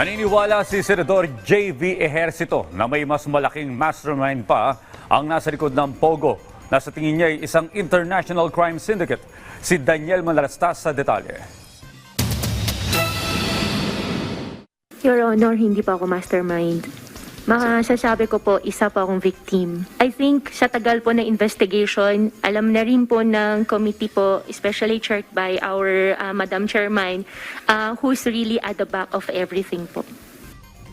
Naniniwala si Senador J.V. Ejercito na may mas malaking mastermind pa ang nasa likod ng Pogo na sa tingin niya ay isang international crime syndicate. Si Daniel Malalastas sa detalye. Your Honor, hindi pa ako mastermind. Masasabi ko po, isa pa akong victim. I think sa tagal po na investigation, alam na rin po ng committee po, especially chaired by our uh, Madam Chairman, uh, who's really at the back of everything po.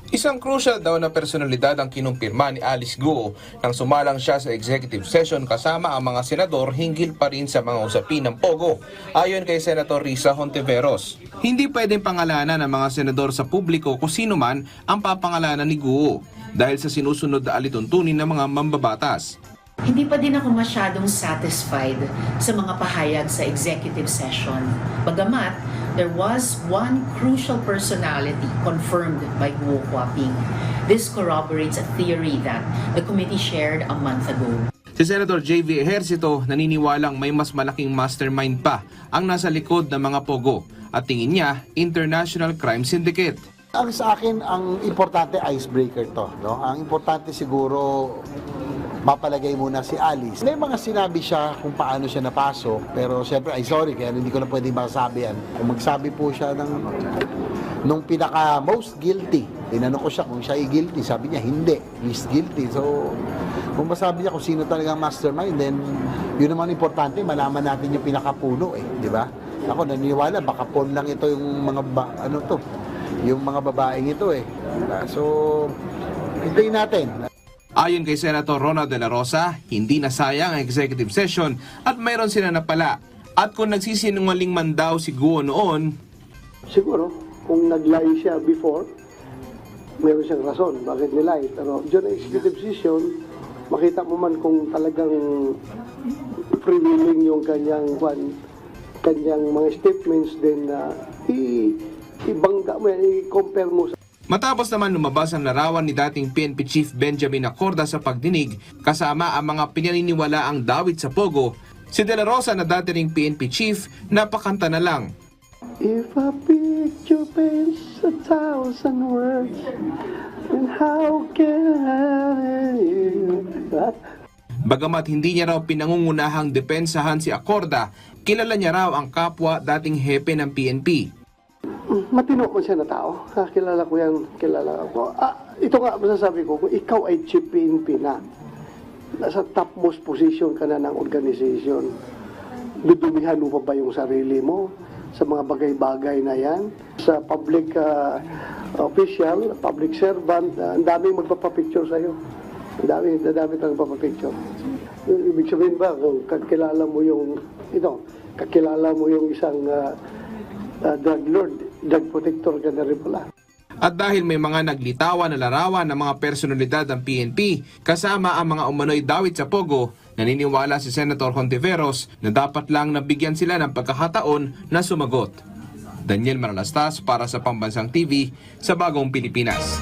Isang crucial daw na personalidad ang kinumpirma ni Alice Guo nang sumalang siya sa executive session kasama ang mga senador hinggil pa rin sa mga usapin ng Pogo. Ayon kay Senator Risa Hontiveros, hindi pwedeng pangalanan ng mga senador sa publiko kung sino man ang papangalanan ni Guo dahil sa sinusunod na alituntunin ng mga mambabatas. Hindi pa din ako masyadong satisfied sa mga pahayag sa executive session. Bagamat, there was one crucial personality confirmed by Guo Huaping. This corroborates a theory that the committee shared a month ago. Si Senator J.V. Ejercito naniniwalang may mas malaking mastermind pa ang nasa likod ng mga Pogo at tingin niya international crime syndicate. Ang sa akin, ang importante icebreaker to. No? Ang importante siguro, mapalagay muna si Alice. May mga sinabi siya kung paano siya napasok, pero siyempre, ay sorry, kaya hindi ko na pwedeng masabi yan. Kung magsabi po siya ng nung pinaka most guilty, tinanong ko siya kung siya ay guilty, sabi niya hindi, least guilty. So, kung masabi niya kung sino talaga ang mastermind, then yun naman importante, malaman natin yung pinakapuno eh, di ba? Ako naniniwala, baka pawn lang ito yung mga ba, ano to, yung mga babaeng ito eh. So, hintayin natin. Ayon kay Senator Ronald De La Rosa, hindi nasayang ang executive session at mayroon sila napala. At kung nagsisinungaling man daw si Guo noon, Siguro, kung nag-lie siya before, meron siyang rason bakit nilay. Pero during executive session, makita mo man kung talagang freewheeling yung kanyang kwan, kanyang mga statements then uh, i ibangga mo yan, i-compare mo sa Matapos naman lumabas ang larawan ni dating PNP Chief Benjamin Acorda sa pagdinig kasama ang mga pinaniniwala ang dawit sa Pogo, si De La Rosa na dating PNP Chief napakanta na lang. If a picture paints a thousand words, then how can I... Bagamat hindi niya raw pinangungunahang depensahan si Acorda, kilala niya raw ang kapwa dating hepe ng PNP. matino mo siya na tao. Ah, kilala ko yan, kilala ko. Ah, ito nga masasabi ko, kung ikaw ay chief PNP na, nasa topmost position ka na ng organization, dudumihan mo pa ba yung sarili mo sa mga bagay-bagay na yan? Sa public ah, official, public servant, ah, ang daming magpapapicture sa'yo. Dami, ang dami talagang magpapapicture. Ibig sabihin ba, kung kakilala mo yung, ito, kakilala mo yung isang ah, ah, drug lord, drug protector ka na rin pala. At dahil may mga naglitawan na larawan ng mga personalidad ng PNP kasama ang mga umano'y dawit sa Pogo, naniniwala si Senator Hontiveros na dapat lang nabigyan sila ng pagkakataon na sumagot. Daniel Maralastas para sa Pambansang TV sa Bagong Pilipinas.